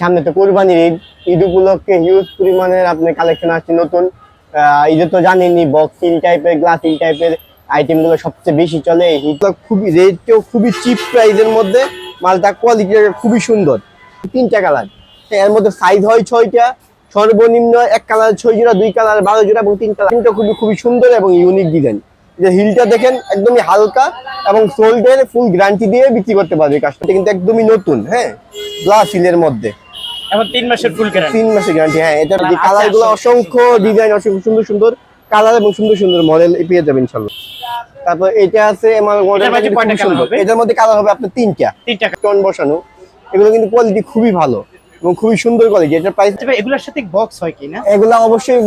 সামনে তো কোরবানির ঈদ ঈদ উপলক্ষে হিউজ পরিমাণের আপনার কালেকশন আসছে নতুন। ঈদে তো জানেনই বক্সিং টাইপের গ্লাসিং টাইপের আইটেমগুলো সবচেয়ে বেশি চলে। হিটগুলো খুবই রেটও খুবই চিপ প্রাইসের মধ্যে মালটা কোয়ালিটি খুবই সুন্দর। তিনটা কালারের মধ্যে সাইজ হয় ছয়টা, সর্বনিম্ন এক কালার ছয় জোড়া, দুই কালার বারো জোড়া এবং তিন কালার তিনটা খুবই খুবই সুন্দর এবং ইউনিক ডিজাইন যে হিলটা দেখেন, একদমই হালকা এবং সোল্ডের ফুল গ্যারান্টি দিয়ে বিক্রি করতে পারবে। কাজটা কিন্তু একদমই নতুন হ্যাঁ? গ্লাস হিলের মধ্যে। এখন তিন মাসের ফুল গ্যারান্টি তিন মাসের গ্যারান্টি হ্যাঁ এটা Colour আছে কালারগুলো অসংখ্য ডিজাইন অসংখ্য সুন্দর সুন্দর কালার এবং সুন্দর সুন্দর মডেল পেয়ে যাবেন ইনশাল্লাহ তারপর এটা আছে আমার মডেল এটার মধ্যে কালার হবে আপনার তিনটা। তিন টাকা টন বসানো এগুলো কিন্তু কোয়ালিটি খুবই ভালো এবং খুবই সুন্দর কোয়ালিটি এটার প্রাইস তবে এগুলোর সাথে বক্স হয় কি না? এগুলা অবশ্যই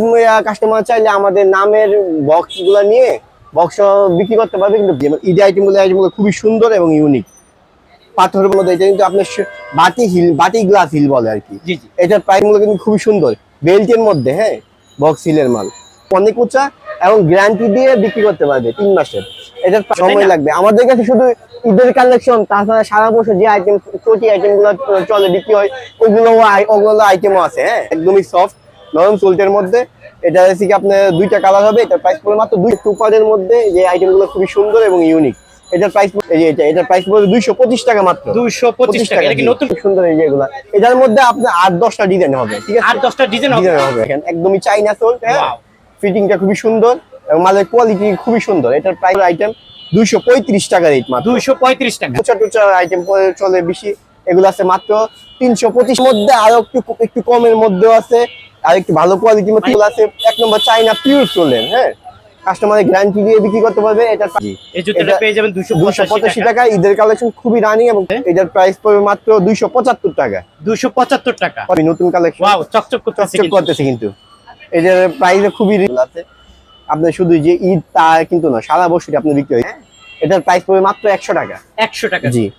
কাস্টমার চাইলে আমাদের নামের বক্সগুলা নিয়ে বক্স বিক্রি করতে পারবে কিন্তু ঈদ আইটেমগুলো আইটেমগুলো খুবই সুন্দর এবং ইউনিক পাথরের মধ্যে এটা কিন্তু আপনার বাটি হিল বাটি গ্লাস হিল বলে আর কি। এটার প্রাইস কিন্তু খুবই সুন্দর। বেল্টের মধ্যে হ্যাঁ? বক্স হিলের মাল। অনেক উঁচা এবং গ্যারান্টি দিয়ে বিক্রি করতে পারবে তিন মাসের। এটার সময় লাগবে। আমাদের কাছে শুধু ঈদের কালেকশন তাছাড়া সারা বছর যে আইটেম চটি আইটেমগুলো চলে বিক্রি হয় ওগুলো ওগুলো আইটেমও আছে হ্যাঁ? একদমই সফট নরম সোল্টের মধ্যে। এটা হচ্ছে কি আপনার দুইটা কালার হবে এটার প্রাইস পড়বে মাত্র দুই টুপারের মধ্যে। যে আইটেমগুলো খুবই সুন্দর এবং ইউনিক এটার প্রাইস এই যে এটা এটার প্রাইস পড়বে দুইশো পঁচিশ টাকা মাত্র। দুইশো পঁচিশ টাকা এটা কি নতুন? সুন্দর এই যে এগুলা। এটার মধ্যে আপনার আট দশটা ডিজাইন হবে ঠিক আছে? আট দশটা ডিজাইন হবে? একদমই চাইনা সোল. ফিটিংটা খুবই সুন্দর এবং মালের কোয়ালিটি খুবই সুন্দর। এটার প্রাইস আইটেম দুইশো পঁয়ত্রিশ টাকা রেট মাত্র। দুইশো পঁয়ত্রিশ টাকা। টোচা টোচা আইটেম চলে বেশি এগুলো আছে মাত্র তিনশো পঁচিশ। মধ্যে আরও একটু একটু কমের মধ্যেও আছে আর একটু ভালো কোয়ালিটির মধ্যে আছে। এক নম্বর চাইনা পিওর চলেন হ্যাঁ? কাস্টমারের গ্যারান্টি দিয়ে বিক্রি করতে পারবে এটার এই জুতোটা এটা- পেয়ে যাবেন টাকা। ঈদের কালেকশন খুবই রানিং এবং এটার প্রাইস পড়বে মাত্র দুইশো পঁচাত্তর টাকা। দুইশো পঁচাত্তর টাকা। নতুন কালেকশন ওয়াও চকচক করতেছে চকচক কিন্তু। করতেছে কিন্তু। এটার প্রাইস খুবই আছে। শুধু যে ঈদ তা কিন্তু না সারা বছরই আপনি বিক্রি হয়। এটার প্রাইস পড়বে মাত্র একশো টাকা। একশো টাকা। জি।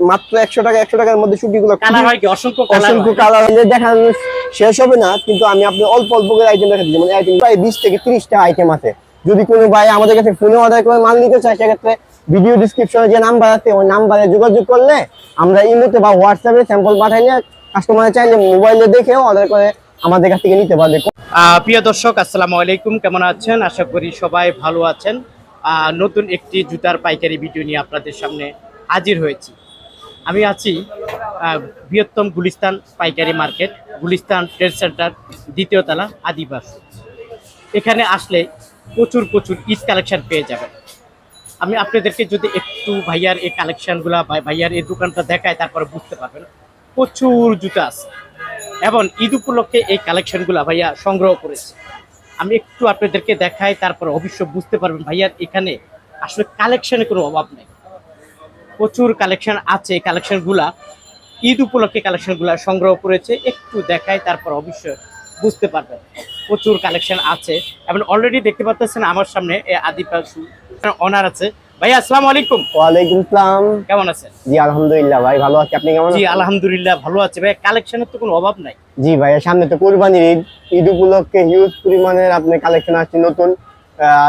মাত্র একশো টাকা একশো টাকার মধ্যে শুটিগুলো কালার হয় কি? অসংখ্য কালার অসংখ্য কালার দেখানো শেষ হবে না কিন্তু আমি আপনি অল্প অল্প করে আইটেম দেখাচ্ছি যেমন আইটেম প্রায় বিশ থেকে ত্রিশটা আইটেম আছে। যদি কোনো ভাই আমাদের কাছে ফোনে অর্ডার করে মাল নিতে চায়, সেক্ষেত্রে ভিডিও ডিসক্রিপশনে যে নাম্বার আছে, ওই নাম্বারে যোগাযোগ করলে আমরা ইমোতে বা হোয়াটসঅ্যাপে স্যাম্পল পাঠাইলে কাস্টমার চাইলে মোবাইলে দেখেও অর্ডার করে আমাদের কাছ থেকে নিতে পারবে। প্রিয় দর্শক, আসসালামু আলাইকুম। কেমন আছেন? আশা করি সবাই ভালো আছেন। নতুন একটি জুতার পাইকারি ভিডিও নিয়ে আপনাদের সামনে হাজির হয়েছি। আমি আছি বৃহত্তম গুলিস্তান পাইকারি মার্কেট, গুলিস্তান ট্রেড সেন্টার দ্বিতীয় তলা আদিবাস। এখানে আসলে প্রচুর প্রচুর ঈদ কালেকশন পেয়ে যাবেন। আমি আপনাদেরকে যদি একটু ভাইয়ার এই কালেকশনগুলা ভাইয়ার এই দোকানটা দেখায়, তারপরে বুঝতে পারবেন। প্রচুর জুতা আছে। এবং ঈদ উপলক্ষে এই কালেকশনগুলো ভাইয়া সংগ্রহ করেছে। আমি একটু আপনাদেরকে দেখাই, তারপর অবশ্য বুঝতে পারবেন ভাইয়া এখানে আসলে কালেকশনের কোনো অভাব নেই। প্রচুর কালেকশন আছে কালেকশনগুলা ঈদ উপলক্ষে কালেকশনগুলা সংগ্রহ করেছে। একটু দেখাই, তারপর অবশ্যই বুঝতে পারবেন। প্রচুর কালেকশন আছে। এবং অলরেডি দেখতে পাচ্ছেন আমার সামনে আদিবাসী অনার আছে। ভাইয়া আসসালামু আলাইকুম। ওয়ালাইকুম আসসালাম কেমন আছেন? জি আলহামদুলিল্লাহ ভাই ভালো আছি। আপনি কেমন জি আলহামদুলিল্লাহ ভালো আছে। ভাই কালেকশনের তো কোনো অভাব নাই। জি ভাই সামনে তো কোরবানির ঈদ। ঈদ উপলক্ষে হিউজ পরিমাণের আপনার কালেকশন আসছে নতুন।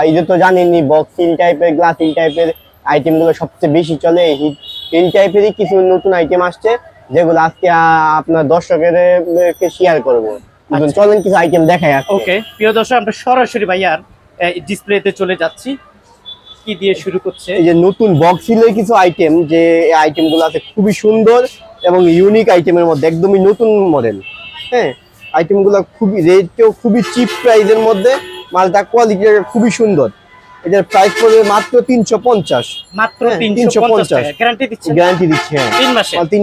ঈদে তো জানেনই বক্সিং টাইপের গ্লাসিং টাইপের আইটেমগুলো সবচেয়ে বেশি চলে। এই টাইপেরই কিছু নতুন আইটেম আসছে যেগুলো আজকে আপনার দর্শকের শেয়ার করব। চলেন কিছু আইটেম দেখাই ওকে প্রিয় দর্শক আমরা সরাসরি ভাইয়ার ডিসপ্লেতে চলে যাচ্ছি। কি দিয়ে শুরু করছে? এই যে নতুন বক্সিলের কিছু আইটেম যে আইটেমগুলো আছে খুবই সুন্দর এবং ইউনিক আইটেমের মধ্যে একদমই নতুন মডেল হ্যাঁ আইটেমগুলো খুবই রেটও খুবই চিপ প্রাইজের মধ্যে মালটা কোয়ালিটি খুবই সুন্দর। এটার প্রাইস পড়বে মাত্র তিনশো পঞ্চাশ। মাত্র হ্যাঁ, তিনশো পঞ্চাশ 350 গ্যারান্টি দিচ্ছে গ্যারান্টি দিচ্ছে হ্যাঁ। মাল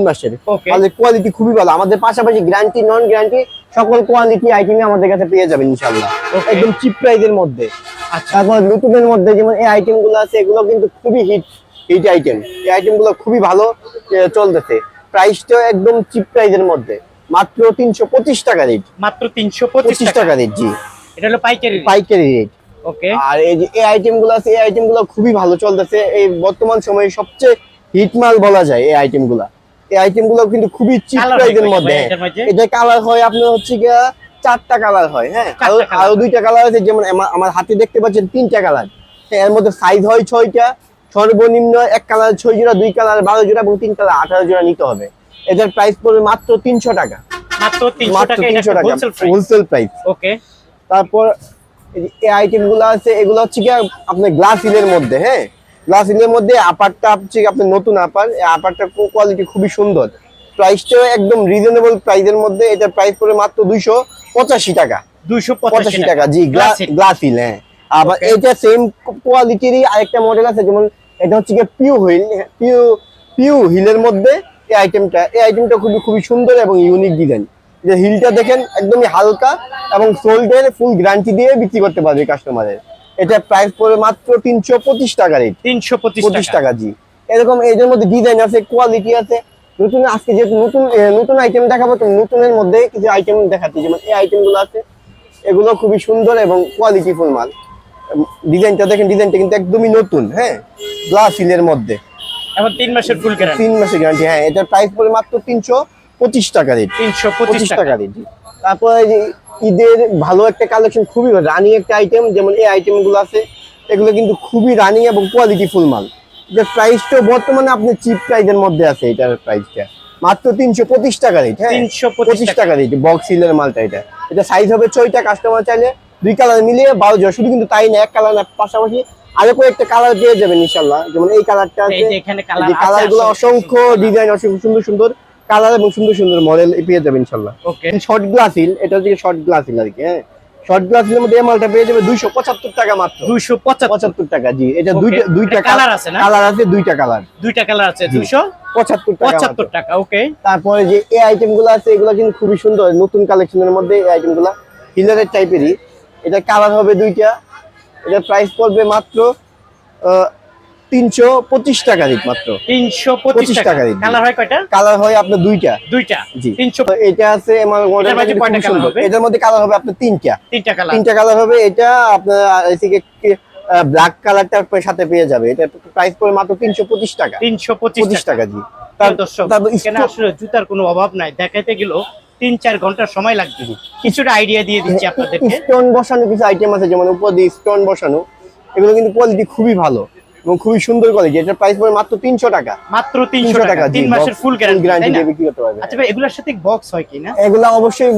মাসের? তাহলে কোয়ালিটি খুবই ভালো। আমাদের পাশাপাশি গ্যারান্টি নন গ্যারান্টি সকল কোয়ালিটি আইটেমই আমাদের কাছে পেয়ে যাবেন ইনশাল্লাহ একদম চিপ প্রাইসের মধ্যে। আচ্ছা। তারপর নতুনের মধ্যে যেমন এই আইটেমগুলো আছে এগুলো কিন্তু খুবই হিট হিট আইটেম এই আইটেমগুলো খুবই ভালো চলতেছে। প্রাইসটা একদম চিপ প্রাইসের মধ্যে। মাত্র তিনশো পঁচিশ টাকা রেট মাত্র তিনশো পঁচিশ পঁচিশ টাকা। টাকা রেট জি। এটা হলো পাইকারি পাইকারি রেট ওকে আর এই যে এই আইটেমগুলো আছে এই আইটেমগুলো খুবই ভালো চলতেছে। এই বর্তমান সময়ে সবচেয়ে হিট মাল বলা যায় এই আইটেমগুলা এই আইটেমগুলো কিন্তু খুবই চিপ হয় প্রাইসের মধ্যে? এটা কালার হয় আপনার হচ্ছে গিয়া চারটা কালার হয় হ্যাঁ? আরও হয়। দুইটা কালার আছে যেমন আমার- হাতে দেখতে পাচ্ছেন তিনটা কালারের মধ্যে সাইজ হয় ছয়টা। সর্বনিম্ন এক কালার ছয় জোড়া দুই কালার বারো জোড়া এবং তিন কালার আঠারো জোড়া নিতে হবে। এটার প্রাইস পড়বে মাত্র তিনশো টাকা। মাত্র তিনশো টাকা হোলসেল প্রাইস ওকে তারপর এই যে এই আইটেমগুলো আছে এগুলো হচ্ছে কি আপনার গ্লাস হিলের মধ্যে হ্যাঁ? গ্লাস হিলের মধ্যে আপারটা হচ্ছে কি আপনার নতুন আপার। এই আপারটা কোয়ালিটি খুবই সুন্দর। প্রাইসটাও একদম রিজনেবল প্রাইসের মধ্যে এটার প্রাইস পড়ে মাত্র দুইশো পঁচাশি টাকা। দুইশো পঁচাশি টাকা। জি গ্লাস গ্লাস হিল হ্যাঁ। আবার. এটা সেম কোয়ালিটিরই আরেকটা মডেল আছে যেমন এটা হচ্ছে কি পিউ হিল পিউ পিউ হিলের মধ্যে এই আইটেমটা এই আইটেমটা খুবই খুবই সুন্দর এবং ইউনিক ডিজাইন যে হিলটা দেখেন একদমই হালকা এবং সোল্ডের ফুল গ্যারান্টি দিয়ে বিক্রি করতে পারবে কাস্টমারের এটা প্রাইস পড়বে মাত্র তিনশো পঁচিশ টাকা রেট তিনশো পঁচিশ টাকা। জি। এরকম এদের মধ্যে ডিজাইন আছে কোয়ালিটি আছে। নতুন আজকে যেহেতু নতুন নতুন আইটেম দেখাবো তো নতুনের মধ্যে কিছু আইটেম দেখাচ্ছি। যেমন এই আইটেমগুলো আছে এগুলো খুবই সুন্দর এবং কোয়ালিটি ফুল মাল। ডিজাইনটা দেখেন ডিজাইনটা কিন্তু একদমই নতুন হ্যাঁ? গ্লাস হিলের মধ্যে। এখন তিন মাসের ফুল গ্যারান্টি তিন মাসের গ্যারান্টি হ্যাঁ এটার প্রাইস পড়ে মাত্র তিনশো পঁচিশ টাকা রেট তিনশো পঁচিশ টাকা। রেট তারপরে যে ঈদের ভালো একটা কালেকশন খুবই রানিং একটা আইটেম যেমন এই আইটেমগুলো আছে এগুলো কিন্তু খুবই রানিং এবং কোয়ালিটি ফুল মাল। এটার প্রাইসটা বর্তমানে আপনি চিপ প্রাইসের মধ্যে আছে এটার প্রাইসটা মাত্র তিনশো পঁচিশ টাকা রেট হ্যাঁ? 325 পঁচিশ টাকা। রেট বক্স সিলের মালটা এটা। এটা সাইজ হবে ছয়টা কাস্টমার চাইলে দুই কালার মিলিয়ে বারো জোড়া শুধু কিন্তু তাই না এক কালার না পাশাপাশি আরও কয়েকটা কালার পেয়ে যাবেন ইনশাল্লাহ যেমন এই কালারটা আছে যে কালার কালারগুলো অসংখ্য ডিজাইন অসংখ্য সুন্দর সুন্দর কালার এবং সুন্দর সুন্দর মডেল পেয়ে যাবেন ইনশাল্লাহ ওকে শর্ট গ্লাস হিল এটা হচ্ছে শর্ট গ্লাস হিল আর কি হ্যাঁ? শর্ট গ্লাস হিলের মধ্যে এই মালটা পেয়ে যাবে দুইশো পঁচাত্তর টাকা মাত্র। দুইশো পঁচাত্তর। পঁচাত্তর টাকা জি। এটা. দুইটা দুইটা colour আছে না? কালার আছে দুইটা কালার দুইটা কালার আছে জি। দুইশো? পঁচাত্তর টাকা পঁচাত্তর মাত্র। টাকা ওকে তারপরে যে এই আইটেমগুলো আছে এগুলো কিন্তু খুবই সুন্দর নতুন কালেকশনের মধ্যে এই আইটেমগুলো হিলারের টাইপেরই এটা কালার হবে দুইটা এটা প্রাইস পড়বে মাত্র তিনশো পঁচিশ টাকা রেট মাত্র। তিনশো পঁচিশ টাকা। দিন। কালার হয় কয়টা? কালার হয় আপনার দুইটা। দুইটা। জি। তিনশো এটা আছে সুন্দর। এটার মধ্যে কালার হবে আপনার তিনটা। তিনটা কালার। তিনটা কালার হবে। এটা আপনার এদিকে ব্ল্যাক কালারটার সাথে পেয়ে যাবে। এটা প্রাইস পড়ে মাত্র তিনশো পঁচিশ টাকা। তিনশো পঁচিশ টাকা। জি। আসলে জুতার কোনো অভাব নাই। দেখাইতে গেলেও তিন চার ঘণ্টা সময় লাগবে। কিছুটা আইডিয়া দিয়ে দিচ্ছি আপনাদেরকে। স্টোন বসানো কিছু আইটেম আছে যেমন উপর দিয়ে স্টোন বসানো এগুলো কিন্তু কোয়ালিটি খুবই ভালো। এবং খুবই সুন্দর কোয়ালিটি এটার প্রাইস পড়ে মাত্র তিনশো টাকা। মাত্র তিনশো তিনশো টাকা টাকা তিন মাসের ফুল গ্যারান্টি দিয়ে বিক্রি করতে পারবে। আচ্ছা ভাই এগুলোর সাথে বক্স হয় কি না? এগুলা অবশ্যই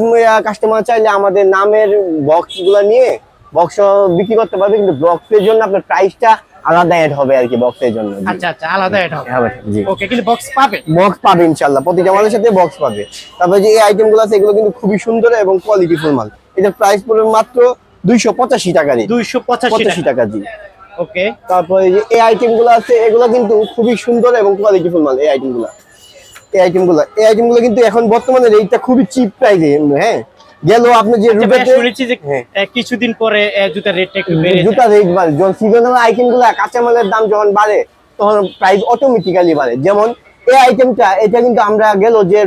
কাস্টমার চাইলে আমাদের নামের বক্সগুলা নিয়ে বক্স বিক্রি করতে পারবে কিন্তু বক্সের জন্য আপনার প্রাইসটা আলাদা অ্যাড হবে আর কি বক্সের জন্য। আচ্ছা আচ্ছা আলাদা এটা হবে। জি। ওকে কিন্তু বক্স পাবে? বক্স পাবে ইনশাল্লাহ প্রতিটা মালের সাথে বক্স পাবে। তারপরে যে এই আইটেমগুলো আছে এগুলো কিন্তু খুবই সুন্দর এবং কোয়ালিটি ফুল মাল। এটার প্রাইস পড়বে মাত্র দুইশো পঁচাশি টাকা রে দুইশো পঁচাশি পঁচাশি টাকা। টাকা জি ওকে। তারপরে যে এই আইটেমগুলো আছে এগুলো কিন্তু খুবই সুন্দর এবং কোয়ালিটি ফুল মাল এই আইটেমগুলো এই আইটেমগুলো এই আইটেমগুলো কিন্তু এখন বর্তমানে রেটটা খুবই চিপ প্রাইসে হ্যাঁ? গেল আপনি যে আচ্ছা রুবেতে শুনেছি যে হ্যাঁ। কিছুদিন পরে রেটটা একটু বেড়ে জুতা রেট বাড়ে। যখন সিজনাল আইটেমগুলো কাঁচামালের দাম যখন বাড়ে তখন প্রাইস অটোমেটিক্যালি বাড়ে। যেমন এই আইটেমটা এটা কিন্তু আমরা গেল যে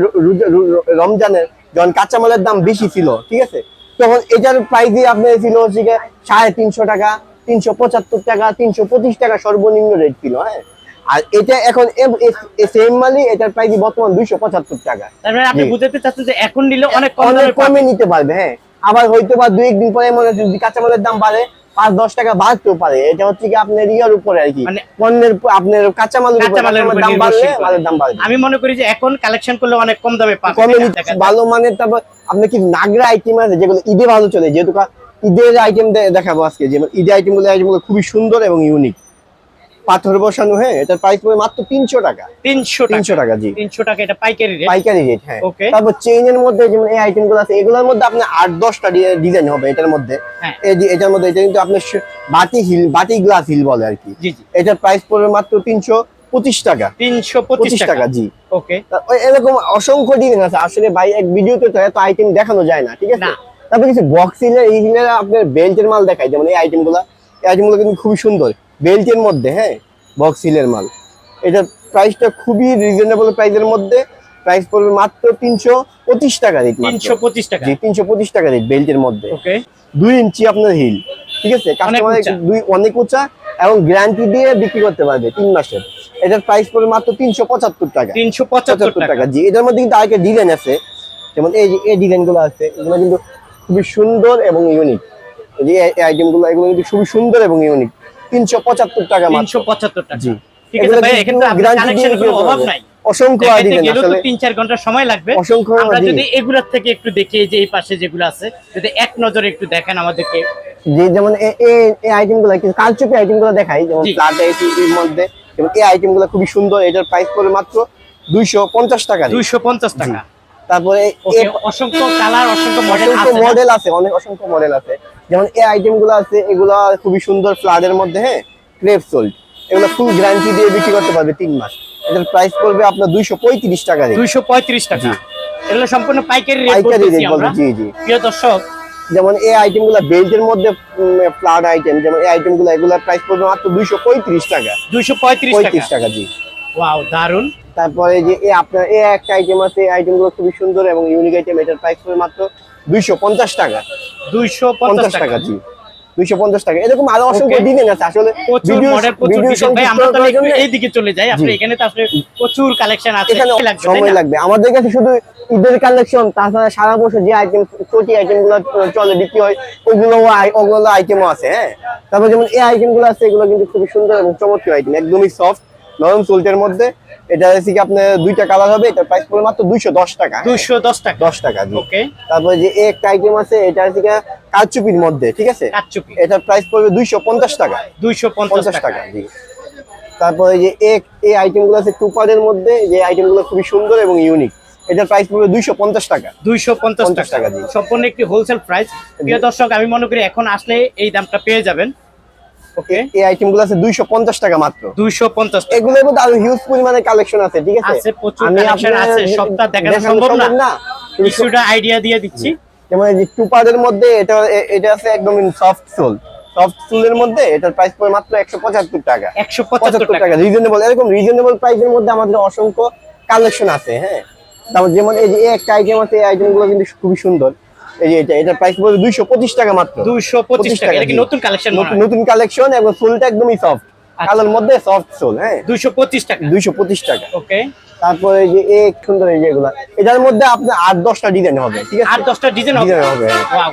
রমজানের যখন কাঁচামালের দাম বেশি ছিল ঠিক আছে? তখন এটার প্রাইস আপনার ছিল হচ্ছে সাড়ে তিনশো টাকা তিনশো পঁচাত্তর টাকা তিনশো পঁচিশ টাকা সর্বনিম্ন রেট ছিল হ্যাঁ? আর এটা এখন সেম মালই এটার প্রাইস বর্তমান দুইশো পঁচাত্তর টাকা। মানে আপনি বুঝাতে চাচ্ছেন যে এখন নিলে অনেক কমে নিতে পারবে হ্যাঁ। আবার হয়তো বা দুই একদিন পরে মনে হচ্ছে যদি কাঁচামালের দাম বাড়ে পাঁচ দশ টাকা বাড়তেও পারে। এটা হচ্ছে কি আপনার ইয়ার উপরে আর কি। মানে- পণ্যের আপনার কাঁচামালের কাঁচামালের দাম বাড়লে মালের দাম বাড়বে। আমি মনে করি যে এখন কালেকশন করলে অনেক কম দামে কমে। ভালো মানের তারপর আপনার কিছু নাগরা আইটেম আছে যেগুলো ঈদে ভালো চলে যেহেতু কা- ঈদের আইটেম দেখাবো আজকে যেমন ঈদের আইটেমগুলো আইটেমগুলো খুবই সুন্দর এবং ইউনিক পাথর বসানো হ্যাঁ এটার প্রাইস পড়বে মাত্র তিনশো টাকা। তিনশো তিনশো টাকা জি। তিনশো টাকা এটা পাইকারি রেট পাইকারি রেট হ্যাঁ. তারপর চেইনের মধ্যে যেমন এই আইটেমগুলো আছে এগুলোর মধ্যে আপনার আট দশটা ডিজাইন হবে এটার মধ্যে। হ্যাঁ। এটার মধ্যে এটা কিন্তু আপনার বাটি হিল বাটি গ্লাস হিল বলে আর কি। এটার প্রাইস পড়বে মাত্র তিনশো পঁচিশ টাকা। তিনশো পঁচিশ টাকা। জি। ওকে এরকম অসংখ্য ডিজাইন আছে। আসলে ভাই এক ভিডিওতে তো এত আইটেম দেখানো যায় না ঠিক আছে। তারপর কিছু বক্স হিলের এই হিলের আপনার বেল্টের মাল দেখায় যেমন এই আইটেমগুলা। এই আইটেমগুলো কিন্তু খুবই সুন্দর। বেল্টের মধ্যে হ্যাঁ? বক্স হিলের মাল। এটার প্রাইসটা খুবই রিজনেবল প্রাইসের মধ্যে। প্রাইস পড়বে মাত্র তিনশো পঁচিশ টাকা রেট তিনশো পঁচিশ টাকা। জি তিনশো পঁচিশ টাকা রেট বেল্টের মধ্যে। ওকে দুই ইঞ্চি আপনার হিল ঠিক আছে? কাস্টমার দুই অনেক উঁচা এবং গ্যারান্টি দিয়ে বিক্রি করতে পারবে তিন মাসের। এটার প্রাইস পড়বে মাত্র তিনশো পঁচাত্তর টাকা। তিনশো পঁচাত্তর টাকা। জি এটার মধ্যে কিন্তু আরেকটা ডিজাইন আছে। যেমন এই যে এই ডিজাইনগুলো আছে এগুলো কিন্তু খুবই সুন্দর এবং ইউনিক এই যে এই এগুলো কিন্তু খুবই সুন্দর এবং ইউনিক তিনশো পঁচাত্তর টাকা তিনশো পঁচাত্তর টাকা। জি। ঠিক আছে ভাই অভাব নাই। অসংখ্য দেখাইতে ডিজাইন গেলেও তো আসলে। তিন চার ঘণ্টা সময় লাগবে। অসংখ্য আমরা যদি এগুলোর থেকে একটু দেখি যে এই পাশে যেগুলো আছে যদি এক নজরে একটু দেখেন আমাদেরকে। যে যেমন এই কালচুপি দেখাই যেমন। ফ্ল্যাট এর মধ্যে যেমন এই খুবই সুন্দর এটার প্রাইস পড়ে মাত্র দুইশো পঞ্চাশ টাকা দুইশো পঞ্চাশ টাকা। তারপরে অসংখ্য কালার অসংখ্য মডেল আছে মডেল আছে অনেক অসংখ্য মডেল আছে। যেমন এই আইটেমগুলো আছে এগুলো খুবই সুন্দর ফ্লাডের মধ্যে হ্যাঁ ক্রেপ সোল্ড এগুলো ফুল গ্যারান্টি দিয়ে বিক্রি করতে পারবে তিন মাস। এটার প্রাইস পড়বে আপনার দুইশো পঁয়ত্রিশ টাকা দুইশো পঁয়ত্রিশ টাকা। এগুলো সম্পূর্ণ পাইকারি পাইকারি রেট জি জি। প্রিয় দর্শক। যেমন এই আইটেমগুলো বেল্টের মধ্যে ফ্লাড আইটেম যেমন এই আইটেমগুলো এগুলো প্রাইস পড়বে মাত্র দুইশো পঁয়ত্রিশ টাকা। দুইশো পঁয়ত্রিশ টাকা। জি। ওয়াও দারুণ তারপরে যে আপনার এই একটা আইটেম আছে এই আইটেমগুলো খুবই সুন্দর এবং ইউনিক আইটেম এটার প্রাইস পড়বে মাত্র দুইশো পঞ্চাশ টাকা। দুইশো পঞ্চাশ টাকা জি। দুইশো পঞ্চাশ টাকা। এরকম আরও অসংখ্য ডিজাইন আছে আসলে সময় লাগবে। আমাদের কাছে শুধু ঈদের কালেকশন তাছাড়া সারা বছর যে আইটেম চটি আইটেমগুলো চলে বিক্রি হয় ওগুলো আইটেমও আছে হ্যাঁ? তারপর যেমন এই আইটেমগুলো আছে এগুলো কিন্তু খুবই সুন্দর এবং চমৎকার আইটেম একদমই সফট নরম সোল্টের মধ্যে। এটা হচ্ছে কি আপনার দুইটা কালার হবে এটার প্রাইস পড়বে মাত্র দুইশো দশ টাকা। দুইশো দশ টাকা। দশ টাকা জি। ওকে তারপরে যে এই একটা আইটেম আছে এটা হচ্ছে কি কারচুপির মধ্যে ঠিক আছে? কাটচুপি এটার প্রাইস পড়বে দুইশো পঞ্চাশ টাকা। দুইশো পঞ্চাশ পঞ্চাশ টাকা। টাকা জি। তারপরে যে এক এই আইটেমগুলো আছে টুপারের মধ্যে যে আইটেমগুলো খুবই সুন্দর এবং ইউনিক এটার প্রাইস পড়বে দুইশো পঞ্চাশ টাকা। দুইশো পঞ্চাশ টাকা। টাকা, জি। সম্পূর্ণ একটি হোলসেল প্রাইস প্রিয় দর্শক আমি মনে করি এখন আসলে এই দামটা পেয়ে যাবেন। ওকে এই আইটেমগুলো আছে দুইশো পঞ্চাশ টাকা মাত্র। দুইশো পঞ্চাশ টাকা। এগুলোর মধ্যে আরও হিউজ পরিমাণে কালেকশন আছে ঠিক আছে? আছে, প্রচুর আছে, সবটা দেখানো সম্ভব না। কিছুটা আইডিয়া দিয়ে দিচ্ছি। যেমন এই টুপারের মধ্যে এটা এটা আছে একদম সফট সোল সফট সোলের মধ্যে এটার প্রাইস পড়ে মাত্র একশো পঁচাত্তর টাকা। একশো পঁচাত্তর পঁচাত্তর টাকা। টাকা। রিজনেবল এরকম রিজনেবল প্রাইসের মধ্যে আমাদের অসংখ্য কালেকশন আছে হ্যাঁ? তারপর যেমন এই যে একটা আইটেম আছে এই আইটেমগুলো কিন্তু খুবই সুন্দর। এই যে এটা এটার প্রাইস পড়বে দুইশো পঁচিশ টাকা মাত্র। দুইশো পঁচিশ টাকা এটা কি নতুন কালেকশন নতুন- নতুন কালেকশন এবং সোলটা একদমই সফট আচ্ছা। কালোর মধ্যে সফট সোল হ্যাঁ? দুইশো পঁচিশ টাকা। দুইশো পঁচিশ টাকা। ওকে। তারপরে যে এক সুন্দর এই যেগুলা এটার মধ্যে আপনার আট দশটা ডিজাইন হবে ঠিক আছে? আট দশটা ডিজাইন হবে? হবে।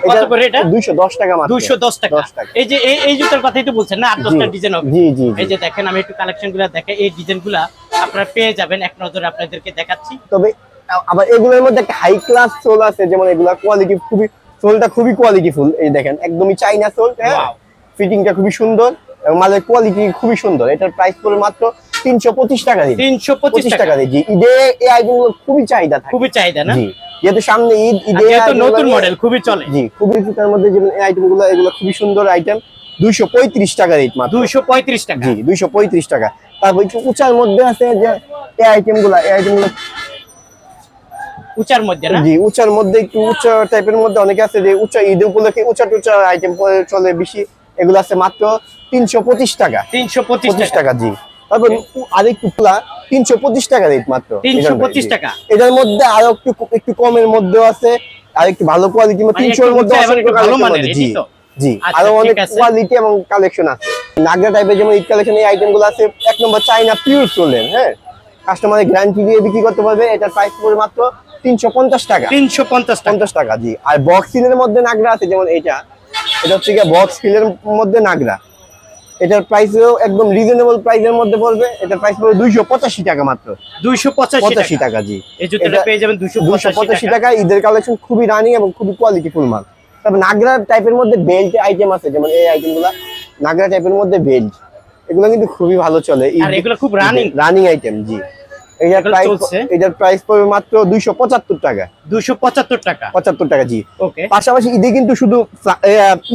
কত করে এটা? দুইশো দশ টাকা মাত্র। দুইশো দশ টাকা। এই যে এই এই জুতার কথাই তো বলছেন না আট দশটা জি, ডিজাইন হবে। জি জি এই যে দেখেন আমি একটু কালেকশনগুলা দেখে এই ডিজাইনগুলা আপনারা পেয়ে যাবেন। এক নজরে আপনাদেরকে দেখাচ্ছি। তবে আবার এগুলোর মধ্যে একটা হাই ক্লাস সোল আছে যেমন এগুলা কোয়ালিটি খুবই সোলটা খুবই কোয়ালিটি ফুল এই দেখেন একদমই চাইনা সোল হ্যাঁ. ফিটিংটা খুবই সুন্দর এবং মালের কোয়ালিটি খুবই সুন্দর এটার প্রাইস পড়ে মাত্র তিনশো পঁচিশ টাকা দিন তিনশো পঁচিশ টাকা। দিয়ে জি ঈদে এই আইটেমগুলো খুবই চাহিদা থাকে। খুবই চাহিদা না? যেহেতু সামনে ঈদ ঈদে নতুন মডেল খুবই চলে। জি খুবই সুতার মধ্যে যেমন এই আইটেমগুলো এগুলো খুবই সুন্দর আইটেম দুইশো পঁয়ত্রিশ টাকা রেট মাত্র। দুইশো পঁয়ত্রিশ টাকা। জি দুইশো পঁয়ত্রিশ টাকা। তারপর একটু উঁচার মধ্যে আছে যে এই আইটেমগুলা এই আইটেমগুলো উচার মধ্যে না? জি উঁচার মধ্যে একটু উঁচা টাইপের মধ্যে অনেকে আছে যে উঁচা ঈদ উপলক্ষে উঁচা টুচা আইটেম চলে বেশি এগুলো আছে মাত্র তিনশো পঁচিশ টাকা। তিনশো পঁচিশ টাকা। জি। তারপর আরেকটু ফুলা তিনশো পঁচিশ টাকা রেট মাত্র। 325 জি। টাকা। এটার মধ্যে আরও একটু একটু কমের মধ্যেও আছে আর একটু ভালো কোয়ালিটি মানে তিনশোর মধ্যে জি। জি আচ্ছা, আরও অনেক কোয়ালিটি এবং কালেকশন আছে। নাগরা টাইপের যেমন ঈদ কালেকশন এই আইটেমগুলো আছে এক নম্বর চাইনা পিওর চলেন হ্যাঁ? কাস্টমারের গ্যারান্টি দিয়ে বিক্রি করতে পারবে এটার প্রাইস পড়বে মাত্র তিনশো পঞ্চাশ টাকা। তিনশো পঞ্চাশ পঞ্চাশ টাকা জি। আর বক্স ফিলের মধ্যে নাগরা আছে যেমন এটা এটা হচ্ছে গিয়ে বক্স ফিলের মধ্যে নাগরা। এটার প্রাইসও একদম রিজনেবল প্রাইসের মধ্যে পড়বে। এটার প্রাইস পড়বে দুইশো পঁচাশি টাকা মাত্র। দুইশো পঁচাশি পঁচাশি টাকা টাকা জি এটা পেয়ে যাবেন দুইশো দুইশো পঁচাশি পঁচাশি টাকা। টাকা। ঈদের কালেকশন খুবই রানিং এবং খুবই কোয়ালিটি ফুল মাল। তবে নাগরা টাইপের মধ্যে বেল্ট আইটেম আছে যেমন এই আইটেমগুলা। নাগরা টাইপের মধ্যে বেল্ট এগুলো কিন্তু খুবই ভালো চলে। এগুলো খুব running। রানিং আইটেম জি। এটার প্রাইস এটার প্রাইস পড়বে মাত্র দুইশো পঁচাত্তর টাকা। দুইশো পঁচাত্তর টাকা। পঁচাত্তর টাকা জি। ওকে। পাশাপাশি ঈদে কিন্তু শুধু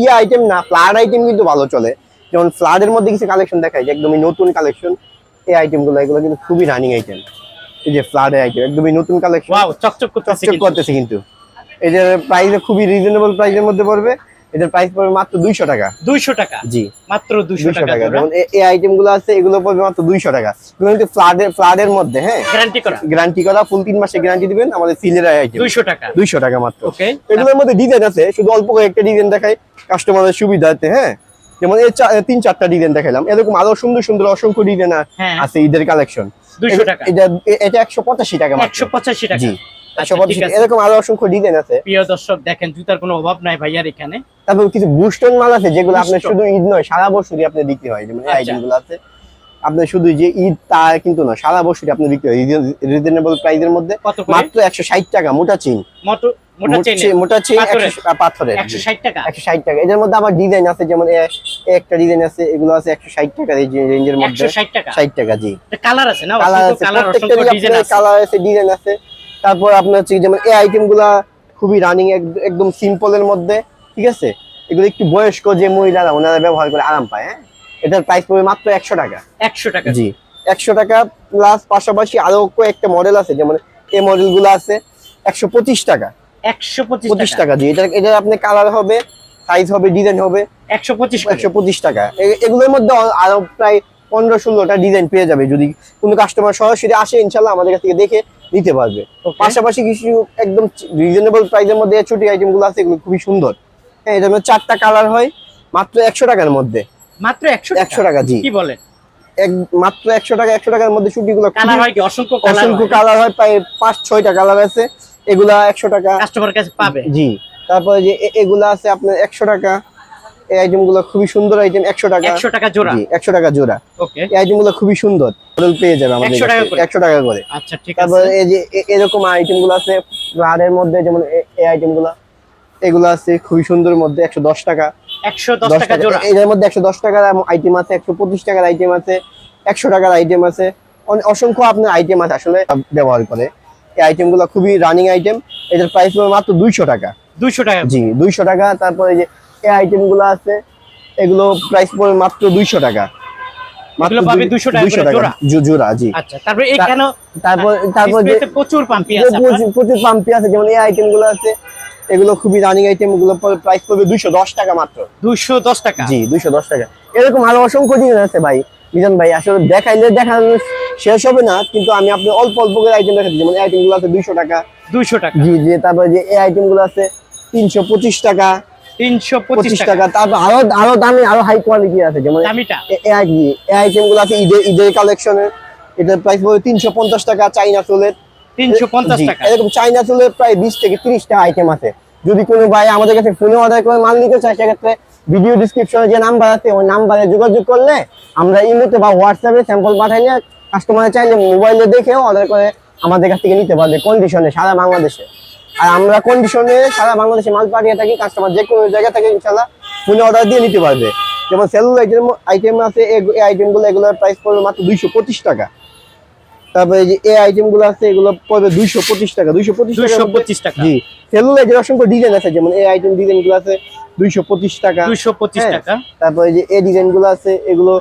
ইয়ে আইটেম না ফ্লাড আইটেম কিন্তু ভালো চলে। যেমন ফ্লাডের মধ্যে কিছু কালেকশন দেখায় যে একদমই নতুন কালেকশন এই আইটেমগুলো এগুলো কিন্তু খুবই রানিং আইটেম এই যে ফ্লাডের আইটেম একদমই নতুন কালেকশন ওয়াও চকচক করতেছে কিন্তু। এটার প্রাইস খুবই রিজনেবল প্রাইসের মধ্যে পড়বে। এটার প্রাইস পড়বে মাত্র দুইশো টাকা। দুইশো টাকা? জি। মাত্র দুইশো দুইশো টাকা টাকা। যেমন এই আইটেমগুলো আছে এগুলো পড়বে মাত্র দুইশো টাকা। এগুলো কিন্তু ফ্লাডের ফ্লাডের মধ্যে হ্যাঁ? গ্যারান্টি করা। গ্যারান্টি করা ফুল গ্যারান্টি দিবেন আমাদের সিলের আইটেম দুইশো টাকা। দুইশো টাকা মাত্র। ওকে এগুলোর মধ্যে ডিজাইন আছে শুধু অল্প কয়েকটা ডিজাইন দেখাই কাস্টমারের সুবিধাতে হ্যাঁ? যেমন এই তিন চারটা ডিজাইন দেখালাম এরকম আরও সুন্দর সুন্দর অসংখ্য ডিজাইন হ্যাঁ। আছে ঈদের কালেকশন দুইশো টাকা। এটা এটা একশো পঁচাশি টাকা মাত্র। একশো পঁচাশি টাকা। জি। আচ্ছা, একশো ঠিক পঁচাশি আছে। এরকম আরও অসংখ্য ডিজাইন আছে। প্রিয় দর্শক দেখেন জুতার কোনো অভাব নাই ভাইয়ার এখানে। তারপর কিছু বুস্টন মাল আছে যেগুলো আপনার শুধু ঈদ নয় সারা বছরই আপনি দিতে হয়। যেমন আচ্ছা। আইটেমগুলো আছে। আপনার শুধু যে ঈদ তা কিন্তু না সারা বছরই আপনি বিক্রি রিজনেবল প্রাইসের মধ্যে মাত্র একশো ষাট টাকা মোটা চিন মোটা চেন মোটা- মোটা চিন পাথরের? একশো পাথরের একশো ষাট টাকা? একশো ষাট টাকা। এদের মধ্যে আবার ডিজাইন আছে যেমন এ- এ একটা ডিজাইন আছে এগুলো আছে একশো ষাট টাকা এই রেঞ্জের মধ্যে। একশো ষাট টাকা? ষাট টাকা জি। কালার আছে না? কালার আছে কালার ডিজাইন আছে। কালার আছে ডিজাইন আছে। তারপর আপনার হচ্ছে যেমন এই আইটেমগুলা খুবই রানিং একদম সিম্পলের মধ্যে ঠিক আছে? এগুলো একটু বয়স্ক যে মহিলারা ওনারা ব্যবহার করে আরাম পায় হ্যাঁ? এটার প্রাইস পড়বে মাত্র একশো টাকা। একশো টাকা। জি একশো টাকা প্লাস পাশাপাশি আরও কয়েকটা মডেল আছে যেমন এই মডেলগুলো আছে একশো পঁচিশ টাকা। একশো পঁচিশ টাকা। জি এটা এটা আপনি কালার হবে সাইজ হবে ডিজাইন হবে একশো পঁচিশ একশো পঁচিশ টাকা। এগুলোর মধ্যে আরও প্রায় পনেরো ষোলোটা ডিজাইন পেয়ে যাবে যদি কোনো কাস্টমার সরাসরি আসে ইনশাল্লাহ আমাদের কাছ থেকে দেখে নিতে পারবে। পাশাপাশি কিছু একদম রিজনেবল প্রাইসের মধ্যে ছুটি আইটেমগুলো আছে এগুলো খুবই সুন্দর। হ্যাঁ এটার মধ্যে চারটা কালার হয় মাত্র একশো টাকার মধ্যে। মাত্র একশো একশো টাকা জি। কি বলেন? এক মাত্র একশো টাকা একশো টাকার মধ্যে ছুটি গুলো কালার হয় কি? অসংখ্য কালার অসংখ্য কালার হয় প্রায় পাঁচ ছয়টা কালার আছে। এগুলা একশো টাকা। কাস্টমার কাছে পাবে। জি। তারপরে যে এগুলা আছে আপনার একশো টাকা। এই আইটেমগুলো খুবই সুন্দর আইটেম একশো টাকা। একশো টাকা জোড়া? জি একশো টাকা জোড়া। ওকে। এই আইটেমগুলো খুবই সুন্দর। পেয়ে যাবে আমাদের 100 টাকা করে? একশো টাকা করে। আচ্ছা ঠিক তারপরে আছে এই যে এরকম আইটেমগুলো আছে মধ্যে যেমন এই আইটেমগুলা এগুলো আছে খুবই সুন্দর মধ্যে একশো দশ টাকা। একশো দশ দশ টাকা টাকা। জোড়া? এ- এদের মধ্যে একশো দশ টাকার আইটেম আছে একশো পঁচিশ টাকার আইটেম আছে একশো টাকার আইটেম আছে। অসংখ্য আপনার আইটেম আছে আসলে ব্যবহার করে। এই আইটেমগুলো খুবই রানিং আইটেম এটার প্রাইস মাত্র দুইশো টাকা। দুইশো টাকা। জি দুইশো টাকা। তারপরে যে এই আইটেমগুলো আছে এগুলো প্রাইস পড়বে মাত্র দুইশো টাকা। এগুলো 200 টাকা জোড়া? জি তারপরে এখানে তারপর তারপর যে ডিসপ্লেতে প্রচুর পাম্পি আছে আপনার। প্রচুর- প্রচুর পাম্পি আছে যেমন এই আইটেম আছে এগুলো খুবই রানিং আইটেম প্রাইস পড়বে দুইশো দশ টাকা মাত্র। দুইশো দশ টাকা? জি দুইশো দশ টাকা। এরকম আরও অসংখ্য জিনিস আছে ভাই। মিজান ভাই আসলে দেখাইলে দেখানো শেষ হবে না কিন্তু আমি আপনি অল্প অল্প করে আইটেম দেখাচ্ছি। যেমন আইটেমগুলো আছে দুইশো টাকা। দুইশো টাকা। জি জি তারপরে যে এই আইটেমগুলো আছে তিনশো পঁচিশ টাকা। তিনশো পঁচিশ পঁচিশ টাকা। টাকা। তারপর আরও আরও দামি আরও হাই কোয়ালিটি আছে যেমন দামিটা? এই আইটেমগুলো আছে ঈদের ঈদের কালেকশনের এটার প্রাইস পড়বে তিনশো পঞ্চাশ টাকা চাইনা চুলের। তিনশো পঞ্চাশ জি, টাকা। এরকম চাইনা চুলের প্রায় বিশ থেকে তিরিশটা আইটেম আছে। যদি কোনো ভাই আমাদের কাছে ফোনে অর্ডার করে মাল নিতে চায় সেক্ষেত্রে ভিডিও ডিসক্রিপশনে যে নাম্বার আছে ওই নাম্বারে যোগাযোগ করলে আমরা ইমোতে বা হোয়াটসঅ্যাপে স্যাম্পল পাঠাই নিয়ে কাস্টমার চাইলে মোবাইলে দেখেও অর্ডার করে আমাদের কাছ থেকে নিতে পারবে কন্ডিশনে সারা বাংলাদেশে। আর আমরা কন্ডিশনে সারা বাংলাদেশে মাল পাঠিয়ে থাকি কাস্টমার যে কোনো জায়গা থেকে ইনশাল্লাহ ফোনে অর্ডার দিয়ে নিতে পারবে যেমন সেলুল আইটেম আইটেম আছে এই আইটেমগুলো এগুলোর প্রাইস পড়বে মাত্র দুইশো পঁচিশ টাকা তারপরে যে এই আইটেমগুলো আছে এগুলো পড়বে দুইশো পঁচিশ টাকা দুইশো পঁচিশ টাকা পঁচিশ টাকা জি যে অসংখ্য ডিজাইন আছে যেমন এই আইটেম ডিজাইনগুলো আছে দুইশো পঁচিশ টাকা দুইশো পঁচিশ হ্যাঁ। টাকা তারপরে যে এই ডিজাইনগুলো আছে এগুলো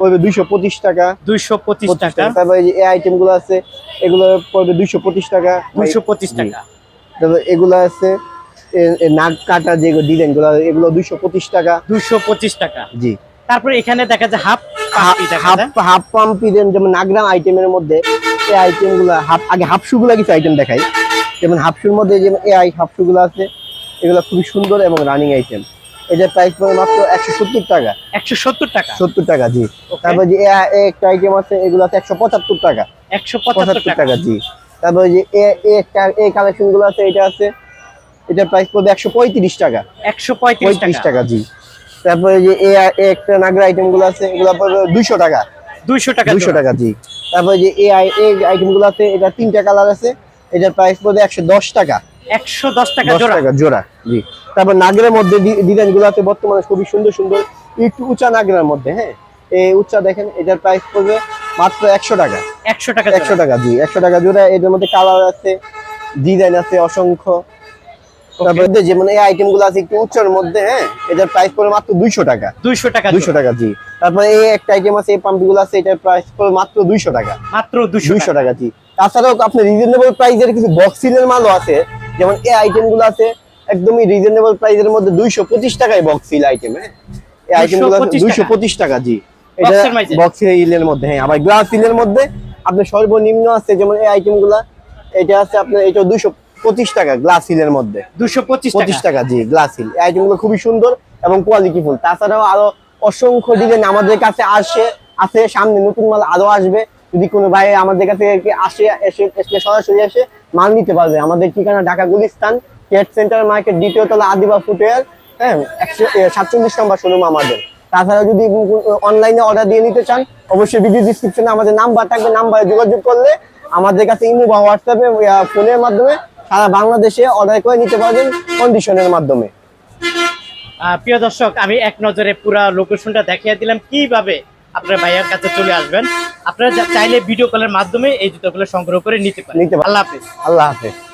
পড়বে দুইশো পঁচিশ টাকা দুইশো পঁচিশ টাকা তারপরে যে এই আইটেমগুলো আছে এগুলো পড়বে দুইশো পঁচিশ টাকা দুইশো পঁচিশ টাকা তারপরে এগুলো আছে এ- এ নাক কাটা যে ডিজাইনগুলো এগুলো দুইশো পঁচিশ টাকা। দুইশো পঁচিশ টাকা। জি। তারপরে এখানে দেখা যায় হাফ হাফ পাম্প যেমন নাগরাম আইটেমের মধ্যে এই আইটেমগুলো হাফ আগে কিছু আইটেম দেখাই। যেমন হাফশুর মধ্যে যেমন এই আই হাফশু গুলো আছে এগুলো খুবই সুন্দর এবং রানিং আইটেম এটার প্রাইস পড়ে মাত্র একশো সত্তর টাকা। একশো সত্তর টাকা। সত্তর টাকা জি। তারপর যে এ- এ একটা আইটেম আছে এগুলো আছে একশো পঁচাত্তর টাকা। একশো পঁচাত্তর টাকা জি। তারপর যে এ এ এই কালেকশনগুলো আছে এটা আছে এটার প্রাইস পড়বে একশো পঁয়ত্রিশ টাকা। একশো পঁয়ত্রিশ টাকা। জি। তারপরে যে এ এ একটা নাগরা আইটেমগুলো আছে এগুলো পড়বে দুইশো টাকা। দুইশো টাকা দুইশো টাকা জি। তারপরে যে আই- এই আইটেমগুলো আছে এটা তিনটা কালার আছে এটার প্রাইস পড়বে একশো দশ টাকা। একশো দশ টাকা জোড়া। টাকা জোড়া জি। তারপর নাগরের মধ্যে ডিজাইনগুলো আছে বর্তমানে খুবই সুন্দর সুন্দর একটু উঁচা নাগরের মধ্যে হ্যাঁ। এই উঁচা দেখেন এটার প্রাইস পড়বে মাত্র একশো টাকা। একশো টাকা একশো টাকা জি একশো টাকা জোড়া। এটার মধ্যে কালার আছে ডিজাইন আছে অসংখ্য। তারপরে যে- যেমন এই আইটেমগুলো আছে একটু উচ্চর মধ্যে হ্যাঁ? এটার প্রাইস মাত্র দুইশো টাকা। দুইশো টাকা দুইশো টাকা জি। তারপরে এই একটা আইটেম আছে এই পাম্পগুলো আছে এটার প্রাইস মাত্র দুইশো টাকা। মাত্র দুইশো টাকা। জি। তাছাড়াও আপনার রিজনেবল প্রাইসের কিছু বক্সিলের মালও আছে। যেমন এই আইটেমগুলো আছে একদমই রিজনেবল প্রাইসের মধ্যে দুইশো পঁচিশ টাকায় বক্সিল আইটেম হ্যাঁ? এই আইটেমগুলো 225 দুইশো পঁচিশ টাকা জি। এটা? মধ্যে হ্যাঁ আবার গ্লাস সিলের মধ্যে আপনার সর্বনিম্ন আছে যেমন এই আইটেমগুলা এটা আছে আপনার এটা দুইশো পঁচিশ টাকা গ্লাস হিলের মধ্যে। পঁচিশ টাকা। জি গ্লাস হিল এই খুবই সুন্দর এবং কোয়ালিটি ফুল তাছাড়াও আরও অসংখ্য ডিজাইন আমাদের কাছে আসে আছে সামনে নতুন মাল আরও আসবে। যদি কোনো ভাই আমাদের কাছে আসে এসে এসে সরাসরি এসে মাল নিতে পারবে। আমাদের ঠিকানা ঢাকা গুলিস্তান কেট সেন্টার মার্কেট দ্বিতীয় তলা আদিবা ফুটওয়ার হ্যাঁ একশো সাতচল্লিশ নম্বর শোরুম আমাদের। তাছাড়া যদি অনলাইনে অর্ডার দিয়ে নিতে চান অবশ্যই ভিডিও ডিসক্রিপশনে আমাদের নাম্বার থাকবে নাম্বারে যোগাযোগ করলে আমাদের কাছে ইমো বা হোয়াটসঅ্যাপে ফোনের মাধ্যমে সারা বাংলাদেশে অর্ডার করে নিতে পারবেন কন্ডিশনের মাধ্যমে। প্রিয় দর্শক আমি এক নজরে পুরো লোকেশনটা দেখিয়ে দিলাম কীভাবে আপনার ভাইয়ের কাছে চলে আসবেন। আপনারা চাইলে ভিডিও কলের মাধ্যমে এই জুতোগুলো সংগ্রহ করে নিতে পারেন। আল্লাহ হাফিজ। আল্লাহ হাফেজ।